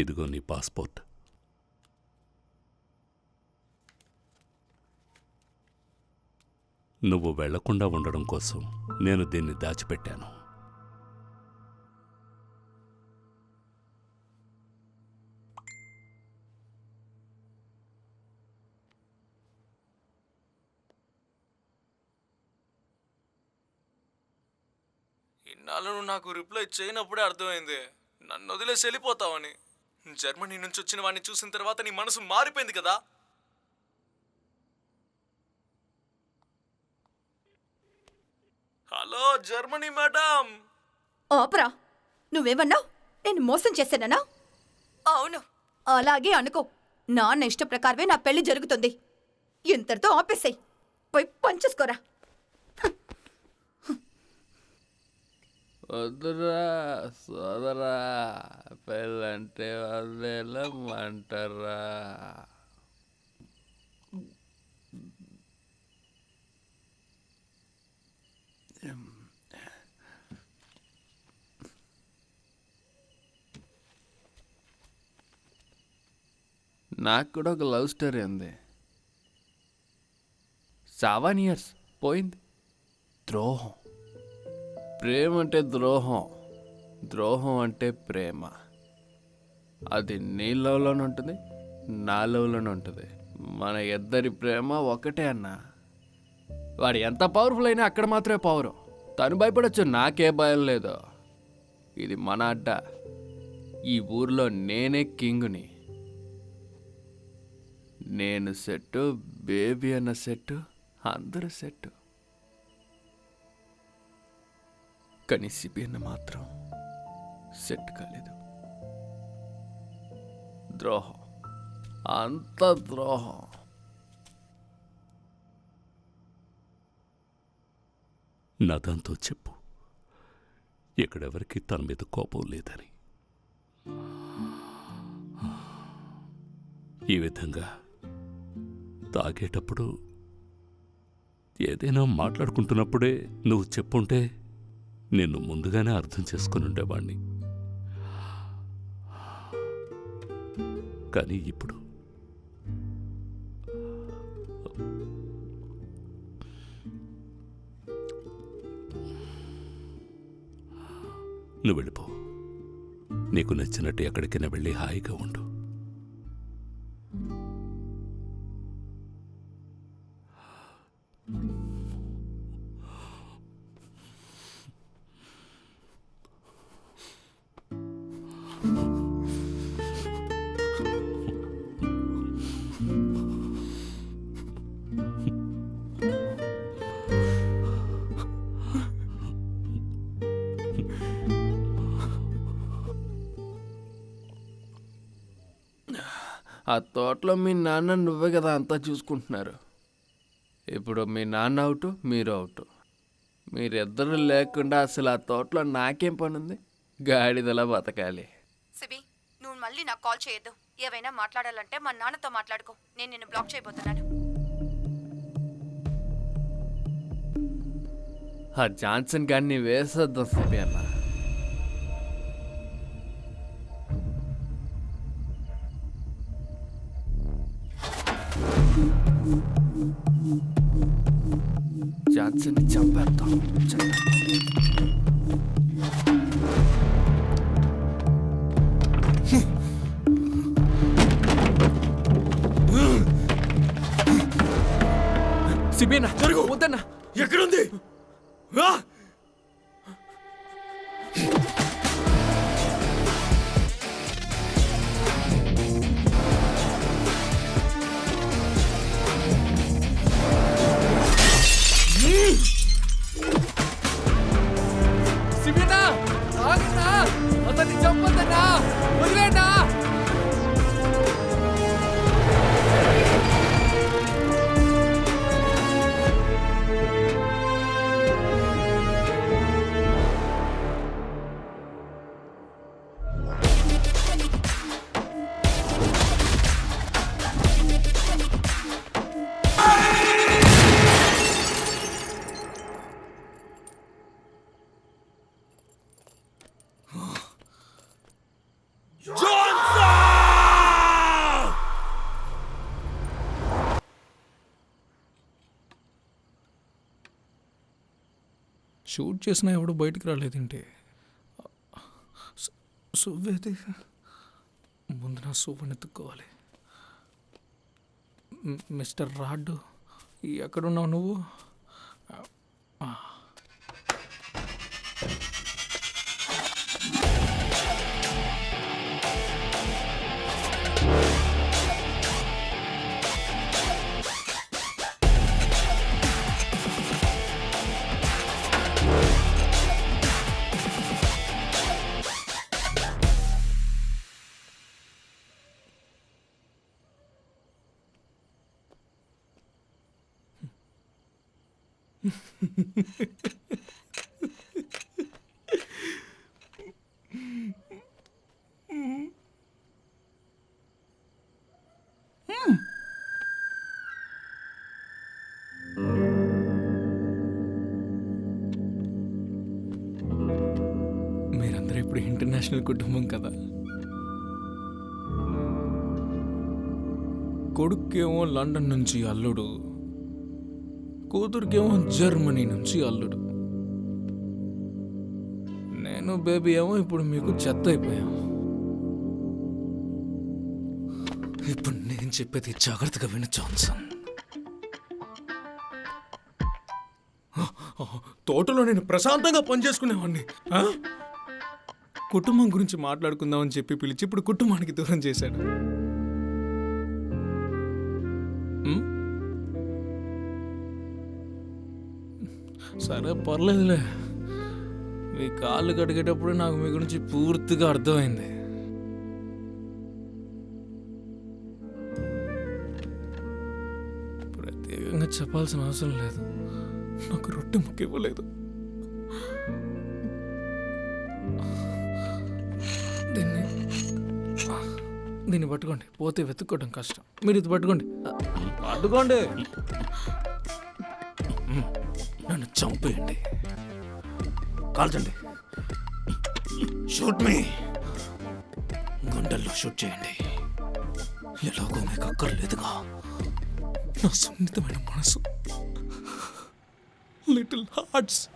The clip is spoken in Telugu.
ఇదిగో నీ పాస్పోర్ట్. నువ్వు వెళ్ళకుండా ఉండడం కోసం నేను దీన్ని దాచిపెట్టాను. ఇన్నాళ్ళు నాకు రిప్లై చేయనప్పుడే అర్థమైంది. నన్ను వదిలేసి వెళ్ళిపోతావని. జర్మనీ నుంచి వచ్చిన వాడిని చూసిన తర్వాత నీ మనసు మారిపోయింది కదా? Hello Germany madam. ఆపరా. నువ్వేమన్నావు నేను మోసం చేశానన్నా అవును. అలాగే అనుకో. నాన్న ఇష్ట ప్రకారమే నా పెళ్ళి జరుగుతుంది. ఇంతటితో ఆపేసాయి. పోయి పంచేసుకోరా వద్దురా సోదరా పెళ్ళంటే వదిలేమంటారా నాకు కూడా ఒక లవ్ స్టోరీ ఉంది. సెవెన్ ఇయర్స్ పోయింది. ద్రోహం. ప్రేమ అంటే ద్రోహం. ద్రోహం అంటే ప్రేమ. అది నీ లవ్లోనే ఉంటుంది నా లవ్లోనే ఉంటుంది. మన ఇద్దరి ప్రేమ ఒకటే అన్న. వాడు ఎంత పవర్ఫుల్ అయినా అక్కడ మాత్రమే పవర్ తను భయపడచ్చు నాకే భయం లేదు. ఇది మన అడ్డ. ఈ ఊర్లో నేనే కింగుని. నేను సెట్టు బేబీ అన్న సెట్టు అందరూ సెట్టు. కానీ సిబిఎన్ మాత్రం సెట్ కాలేదు. ద్రోహం. అంత ద్రోహం. నదంతో చెప్పు. ఇక్కడెవరికి తన మీద కోపం లేదని. ఈ విధంగా తాగేటప్పుడు ఏదైనా మాట్లాడుకుంటున్నప్పుడే నువ్వు చెప్పుంటే నిన్ను ముందుగానే అర్థం చేసుకుని ఉండేవాణ్ణి. కానీ ఇప్పుడు నువ్వు వెళ్ళిపో. నీకు నచ్చినట్టు ఎక్కడికైనా వెళ్ళి హాయిగా ఉండు. ఆ తోటలో మీ నాన్న నువ్వే కదా అంతా చూసుకుంటున్నారు. ఇప్పుడు మీ నాన్న అవుట్ మీరు అవుట్. మీరిద్దరు లేకుండా అసలు ఆ తోటలో నాకేం పని ఉంది గాడిదలా బతకాలి. సిబి నువ్వు మళ్ళీ నాకు కాల్ చేయొద్దు. ఏవైనా మాట్లాడాలంటే మా నాన్నతో మాట్లాడుకో. నేను నిన్ను బ్లాక్ చేయబోతున్నాను. ఆ జాన్సన్ గారిని వేసేద్దాం సిపి అన్న. జాన్సన్ని చంపేద్దాం. సిబియన్న జరుగు. వద్దన్నా. ఎక్కడుంది? షూట్ చేసినా ఎవడు బయటికి రాలేదేంటి. సువ్వేది? ముందు నా సువ్వని ఎత్తుక్కోవాలి. మిస్టర్ రాడ్డు ఎక్కడున్నావు నువ్వు? మీరందరూ ఇప్పుడు ఇంటర్నేషనల్ కుటుంబం కదా. కొడుకేమో లండన్ నుంచి అల్లుడు కూతురికేమో జర్మనీ నుంచి అల్లుడు. నేను బేబీ ఏమో ఇప్పుడు మీకు చెత్త అయిపోయాం. ఇప్పుడు నేను చెప్పేది జాగ్రత్తగా విను జాన్సన్. తోటలో నేను ప్రశాంతంగా పనిచేసుకునేవాడిని కుటుంబం గురించి మాట్లాడుకుందామని చెప్పి పిలిచి ఇప్పుడు కుటుంబానికి దూరం చేశాడు. సరే పర్లేదులే. మీ కాళ్ళు కడిగేటప్పుడు నాకు మీ గురించి పూర్తిగా అర్థమైంది. ప్రత్యేకంగా చెప్పాల్సిన అవసరం లేదు. నాకు రొట్టె ముక్క ఇవ్వలేదు. దీన్ని దీన్ని పట్టుకోండి. పోతే వెతుక్కోవడం కష్టం. మీరు ఇది పట్టుకోండి. పట్టుకోండి. చంపేయండి. కాల్చండి. షూట్ మీ గుండెల్లో షూట్ చేయండి. ఎలాగో మీకు అక్కర్లేదుగా. నా సున్నితమైన మనసు. Little hearts